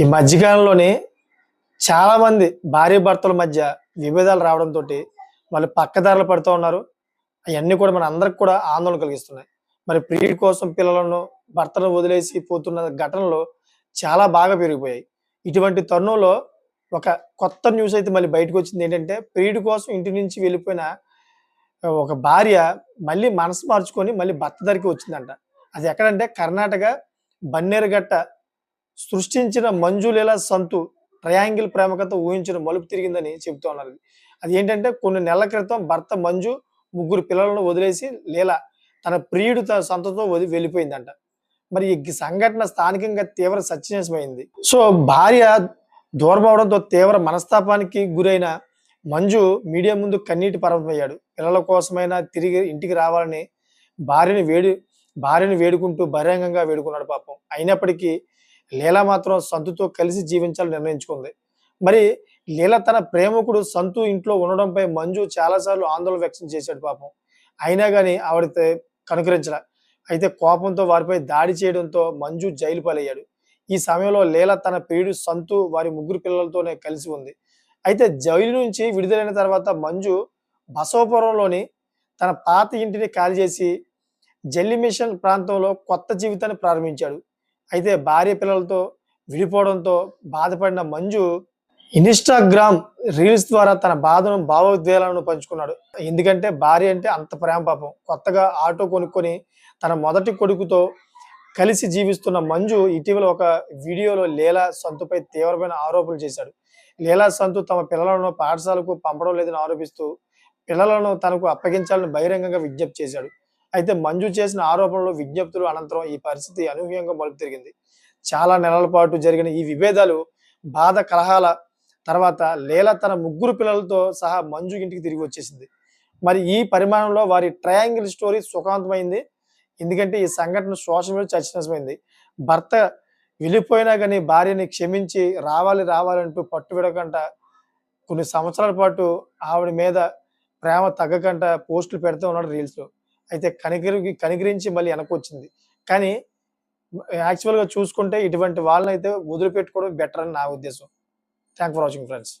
ఈ మధ్యకాలంలోనే చాలా మంది భార్య భర్తల మధ్య విభేదాలు రావడంతో వాళ్ళు పక్కదారులు పడుతూ ఉన్నారు. అవన్నీ కూడా మన అందరికి కూడా ఆందోళన కలిగిస్తున్నాయి. మరి ప్రియుడి కోసం పిల్లలను భర్తను వదిలేసి పోతున్న ఘటనలు చాలా బాగా పెరిగిపోయాయి. ఇటువంటి తరుణంలో ఒక కొత్త న్యూస్ అయితే మళ్ళీ బయటకు వచ్చింది ఏంటంటే ప్రియుడి కోసం ఇంటి నుంచి వెళ్ళిపోయిన ఒక భార్య మళ్ళీ మనసు మార్చుకొని మళ్ళీ భర్త దగ్గరికి వచ్చిందంట. అది ఎక్కడంటే కర్ణాటక బన్నేరుగట్ట సృష్టించిన మంజులేలా సంతు? ట్రయాంగిల్ ప్రేమకత ఊహించిన మలుపు తిరిగిందని చెబుతూ ఉన్నారు. అది ఏంటంటే కొన్ని నెలల క్రితం భర్త మంజు ముగ్గురు పిల్లలను వదిలేసి లీల తన ప్రియుడు తన సంతతో వదిలి వెళ్ళిపోయిందంట. మరి ఈ సంఘటన స్థానికంగా తీవ్ర సత్యనిశమైంది సో భార్య దూరం అవడంతో తీవ్ర మనస్తాపానికి గురైన మంజు మీడియా ముందు కన్నీటి పరమయ్యాడు పిల్లల కోసమైనా తిరిగి ఇంటికి రావాలని భార్యని వేడి భార్యను వేడుకుంటూ బహిరంగంగా వేడుకున్నాడు పాపం. అయినప్పటికీ లీల మాత్రం సంతుతో కలిసి జీవించాలని నిర్ణయించుకుంది. మరి లీల తన ప్రేమకుడు సంతు ఇంట్లో ఉండడంపై మంజు చాలాసార్లు ఆందోళన వ్యక్తం చేశాడు పాపం. అయినా కానీ ఆవిడతే కనుకరించల. అయితే కోపంతో వారిపై దాడి చేయడంతో మంజు జైలు పాలయ్యాడు. ఈ సమయంలో లీల తన ప్రియుడు సంతు వారి ముగ్గురు పిల్లలతోనే కలిసి ఉంది. అయితే జైలు నుంచి విడుదలైన తర్వాత మంజు బసవపురంలోని తన పాత ఇంటిని ఖాళీ చేసి జల్లి మిషన్ ప్రాంతంలో కొత్త జీవితాన్ని ప్రారంభించాడు. అయితే భార్య పిల్లలతో విడిపోవడంతో బాధపడిన మంజు ఇన్స్టాగ్రామ్ రీల్స్ ద్వారా తన బాధను భావోద్వేగాలను పంచుకున్నాడు. ఎందుకంటే భార్య అంటే అంత ప్రేమ పాపం. కొత్తగా ఆటో కొనుక్కొని తన మొదటి కొడుకుతో కలిసి జీవిస్తున్న మంజు ఇటీవల ఒక వీడియోలో లీలా సంతుపై తీవ్రమైన ఆరోపణలు చేశాడు. లీలా సంతు తమ పిల్లలను పాఠశాలకు పంపడం లేదని ఆరోపిస్తూ పిల్లలను తనకు అప్పగించాలని బహిరంగంగా విజ్ఞప్తి చేశాడు. అయితే మంజు చేసిన ఆరోపణలు విజ్ఞప్తులు అనంతరం ఈ పరిస్థితి అనూహ్యంగా మలుపు తిరిగింది. చాలా నెలల పాటు జరిగిన ఈ విభేదాలు బాధ కలహాల తర్వాత లీల తన ముగ్గురు పిల్లలతో సహా మంజు ఇంటికి తిరిగి వచ్చేసింది. మరి ఈ పరిమాణంలో వారి ట్రయాంగిల్ స్టోరీ సుఖాంతమైంది. ఎందుకంటే ఈ సంఘటన సోషల్ మీడియా చర్చనీయమైంది. భర్త వెళ్ళిపోయినా కానీ భార్యని క్షమించి రావాలి రావాలంటూ పట్టు విడకుండా కొన్ని సంవత్సరాల పాటు ఆవిడ మీద ప్రేమ తగ్గకంట పోస్టులు పెడుతూ ఉన్నాడు రీల్స్లో. అయితే కనికరి కనికరించి మళ్ళీ వెనక్కి వచ్చింది కానీ యాక్చువల్గా చూసుకుంటే ఇటువంటి వాళ్ళని అయితే వదిలిపెట్టుకోవడం బెటర్ అని నా ఉద్దేశం. Thank for watching friends.